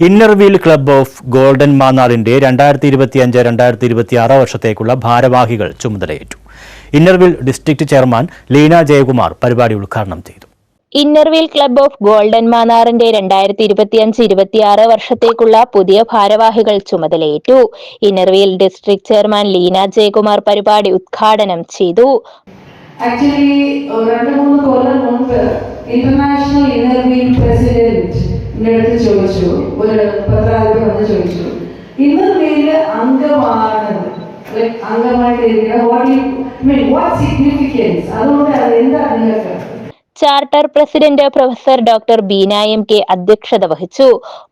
Inner Wheel club of golden മാന്നാറിന്റെ രണ്ടായിരത്തി ഇരുപത്തിയഞ്ച് രണ്ടായിരത്തി ഇരുപത്തി ആറ് വർഷത്തേക്കുള്ള ഭാരവാഹികൾ ചുമതലയേറ്റു. Inner Wheel district chairman Leena Jayakumar പരിപാടി ഉദ്ഘാടനം ചെയ്തു. Inner Wheel club of golden മാനാറിന്റെ രണ്ടായിരത്തി ഇരുപത്തിയഞ്ച് ഇരുപത്തിയാറ് വർഷത്തേക്കുള്ള പുതിയ ഭാരവാഹികൾ ചുമതലയേറ്റു. Inner Wheel district chairman Leena Jayakumar പരിപാടി ഉദ്ഘാടനം ചെയ്തു. ആക്ച്വലി രണ്ട് മൂന്ന് കൊല്ലം മുൻപ് ഇന്റർനാഷണൽ ഇന്നർവീൽ പ്രസിഡന്റ് അടുത്ത് ചോദിച്ചു. ഒരു പത്രാധിപ വന്ന് ചോദിച്ചു. ഇന്ന് പേര് അംഗമാണ് അംഗമായിട്ട് അതുകൊണ്ട് charter president professor doctor Beena M K അധ്യക്ഷത വഹിച്ചു.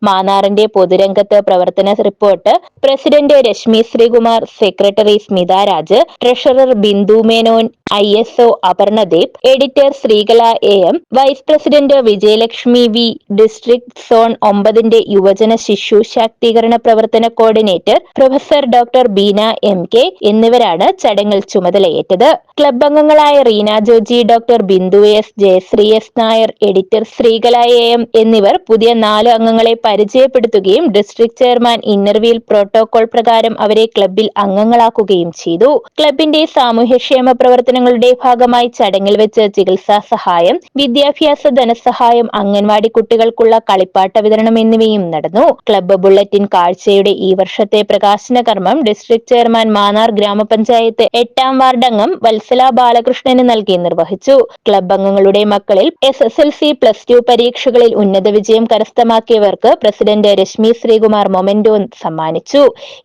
മാന്നാറിന്റെ പൊതുരംഗത്ത് പ്രവർത്തന report president Reshmi Sreekumar secretary Smitha Raj treasurer Bindu Menon I S O Aparnadeep editor Sreekala A M vice president Vijayalakshmi V district zone ഒമ്പതിന്റെ യുവജന ശിശു ശാക്തീകരണ പ്രവർത്തന coordinator professor doctor Beena M K എന്നിവരാണ് ചടങ്ങിൽ ചുമതലയേറ്റത്. ക്ലബ് അംഗങ്ങളായ Reena Joji doctor Bindu S Jayasree S Nair editor Sreekala A എന്നിവർ പുതിയ നാല് അംഗങ്ങളെ പരിചയപ്പെടുത്തുകയും ഡിസ്ട്രിക്ട് ചെയർമാൻ ഇന്റർവ്യൂൽ പ്രോട്ടോകോൾ പ്രകാരം അവരെ ക്ലബിൽ അംഗങ്ങളാക്കുകയും ചെയ്തു. ക്ലബിന്റെ സാമൂഹ്യക്ഷേമ പ്രവർത്തനങ്ങളുടെ ഭാഗമായി ചടങ്ങിൽ വെച്ച് ചികിത്സാ സഹായം വിദ്യാഭ്യാസ ധനസഹായം അംഗൻവാടി കുട്ടികൾക്കുള്ള കളിപ്പാട്ട വിതരണം എന്നിവയും നടന്നു. ക്ലബ്ബ് ബുള്ളറ്റിൻ കാഴ്ചയുടെ ഈ വർഷത്തെ പ്രകാശന കർമ്മം ഡിസ്ട്രിക്ട് ചെയർമാൻ മാനാർ ഗ്രാമപഞ്ചായത്ത് എട്ടാം വാർഡ് അംഗം വത്സല ബാലകൃഷ്ണന് നൽകി നിർവഹിച്ചു. ക്ലബ് അംഗങ്ങളുടെ മക്കളിൽ S S L C plus two പരീക്ഷകളിൽ ഉന്നത വിജയം കരസ്ഥമാക്കിയവർക്ക് പ്രസിഡന്റ് രശ്മി ശ്രീകുമാർ മൊമെന്റോ സമ്മാനിച്ചു.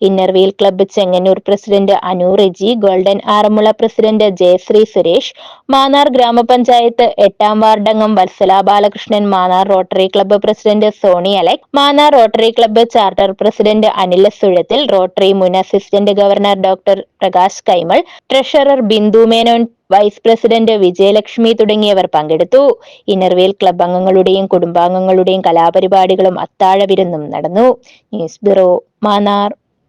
Inner Wheel club Chengannur president Anu Reji golden Aranmula president Jayasree Suresh Mannar ഗ്രാമപഞ്ചായത്ത് എട്ടാം വാർഡംഗം Valsala Balakrishnan Mannar Rotary club president Soni Alek Mannar Rotary club charter president Anila സുഴത്തിൽ rotary മുൻ assistant governor doctor Prakash Kaimal treasurer Bindu Menon vice president Vijayalakshmi തുടങ്ങിയവർ പങ്കെടുത്തു. ഇന്നർവേൽ club അംഗങ്ങളുടെയും കുടുംബാംഗങ്ങളുടെയും കലാപരിപാടികളും അത്താഴ വിരുന്നും നടന്നു. News bureau Mannar.